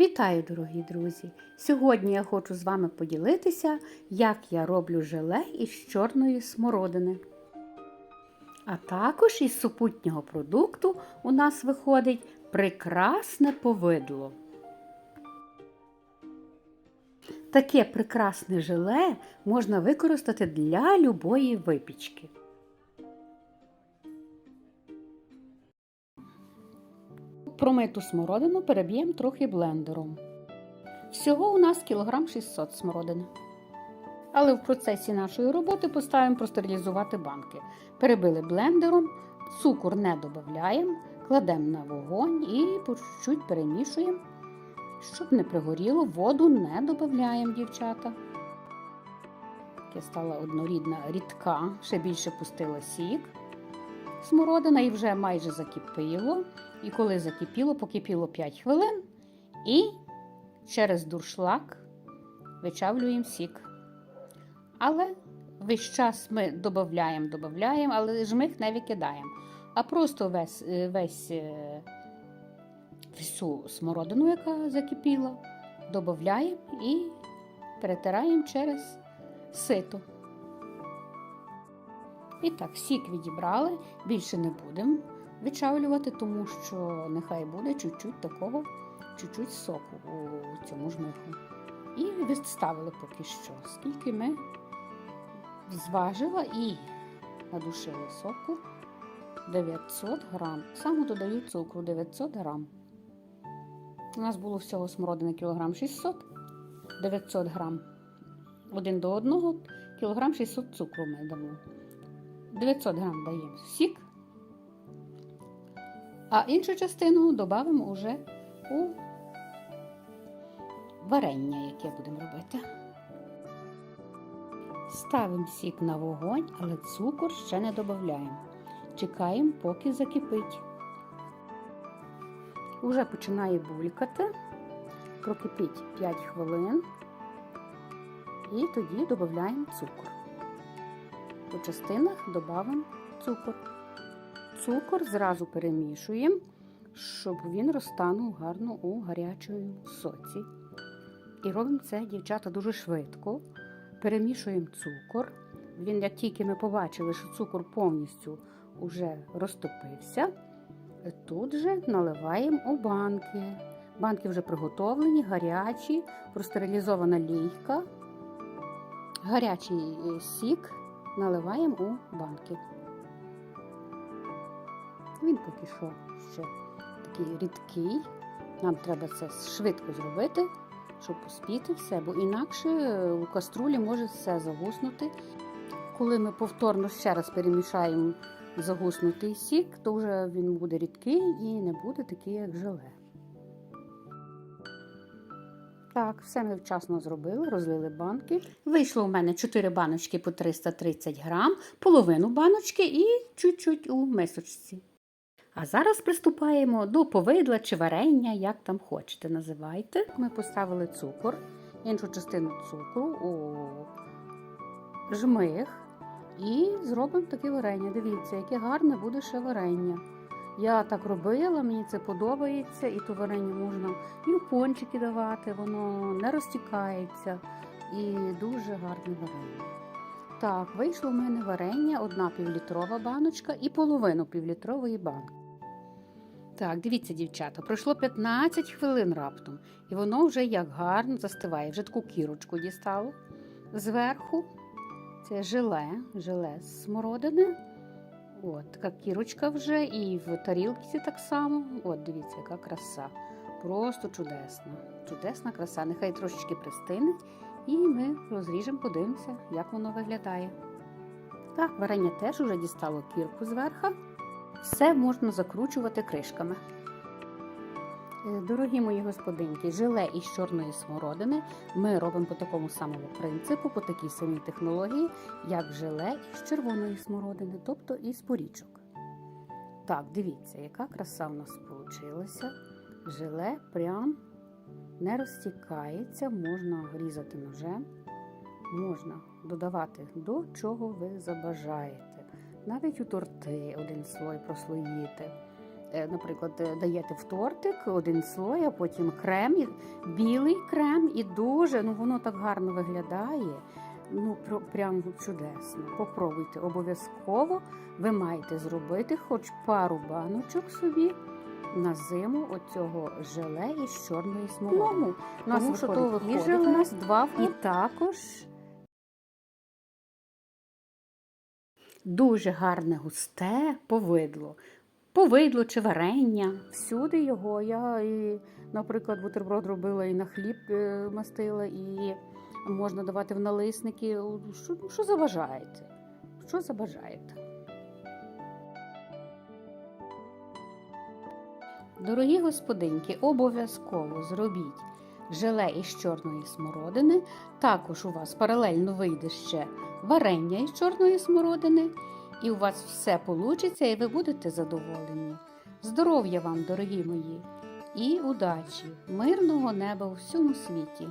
Вітаю, дорогі друзі! Сьогодні я хочу з вами поділитися, як я роблю желе із чорної смородини. А також із супутнього продукту у нас виходить прекрасне повидло. Таке прекрасне желе можна використати для любої випічки. Промиту смородину переб'ємо трохи блендером. Всього у нас кілограм 600 смородини. Але в процесі нашої роботи поставимо простерилізувати банки. Перебили блендером, цукор не додаємо, кладемо на вогонь і по чуть-чуть перемішуємо, щоб не пригоріло, воду не додаємо, дівчата. Таке стала однорідна рідка, ще більше пустила сік. Смородина і вже майже закипіло. І коли закипіло, покипіло 5 хвилин і через дуршлаг вичавлюємо сік. Але весь час ми додаємо, додаємо, але жмих не викидаємо. А просто весь, е, весь е, всю смородину, яка закипіла, додаємо і перетираємо через сито. І так, сік відібрали, більше не будемо вичавлювати, тому що нехай буде чуть-чуть такого, чуть-чуть соку у цьому жмиху. І відставили поки що, скільки ми зважила і надушили соку 900 грам. Саме додаю цукру 900 грам. У нас було всього смородини кілограм 600, 900 грам. Один до одного кілограм 600 цукру ми дамо. 900 грам даємо сік, а іншу частину додамо вже у варення, яке будемо робити. Ставимо сік на вогонь, але цукор ще не додаємо. Чекаємо, поки закипить. Уже починає булькати, прокипить 5 хвилин і тоді додаємо цукор. По частинах додамо цукор. Цукор зразу перемішуємо, щоб він розтанув гарно у гарячому соці. І робимо це, дівчата, дуже швидко. Перемішуємо цукор. Він, як тільки ми побачили, що цукор повністю вже розтопився, тут же наливаємо у банки. Банки вже приготовлені, гарячі, простерилізована лійка, гарячий сік наливаємо у банки. Він поки що ще такий рідкий. Нам треба це швидко зробити, щоб успіти все, бо інакше у каструлі може все загуснути. Коли ми повторно ще раз перемішаємо загуснутий сік, то вже він буде рідкий і не буде такий, як желе. Так, все ми вчасно зробили, розлили банки. Вийшло у мене 4 баночки по 330 грам, половину баночки і чуть-чуть у мисочці. А зараз приступаємо до повидла чи варення, як там хочете, називайте. Ми поставили цукор, іншу частину цукру у жмих і зробимо таке варення. Дивіться, яке гарне буде ще варення. Я так робила, мені це подобається, і то варення можна і пончики давати, воно не розтікається і дуже гарне варення. Так, вийшло в мене варення, одна півлітрова баночка і половину півлітрової банки. Так, дивіться, дівчата, пройшло 15 хвилин раптом, і воно вже як гарно застиває. Вже таку кірочку дістало зверху. Це желе, желе з смородини. От, така кірочка вже, і в тарілці так само. От, дивіться, яка краса. Просто чудесна. Чудесна краса. Нехай трошечки пристине, і ми розріжемо, подивимося, як воно виглядає. Так, варення теж вже дістало кірку зверху. Все можна закручувати кришками. Е, Дорогі мої господинки, желе із чорної смородини ми робимо по такому самому принципу, по такій самій технології, як желе із червоної смородини, тобто із порічок. Так, дивіться, яка краса в нас вийшла. Желе прям не розтікається, можна різати ножем, можна додавати до чого ви забажаєте. Навіть у торти один слой прослоїти. Е, наприклад, е, даєте в тортик один слой, а потім крем, білий крем, і дуже ну воно так гарно виглядає. Ну, прям чудесно. Попробуйте обов'язково. Ви маєте зробити хоч пару баночок собі на зиму оцього желе із чорної смолоди. У нас Тому що виходить і желе, у нас два і також дуже гарне густе повидло. Повидло чи варення. Всюди його. Я і, наприклад, бутерброд робила і на хліб е, мастила, і можна давати в налисники. Що, що забажаєте? Що забажаєте? Дорогі господинки, обов'язково зробіть желе із чорної смородини. Також у вас паралельно вийде ще варення із чорної смородини, і у вас все вийде, і ви будете задоволені. Здоров'я вам, дорогі мої, і удачі, мирного неба у всьому світі!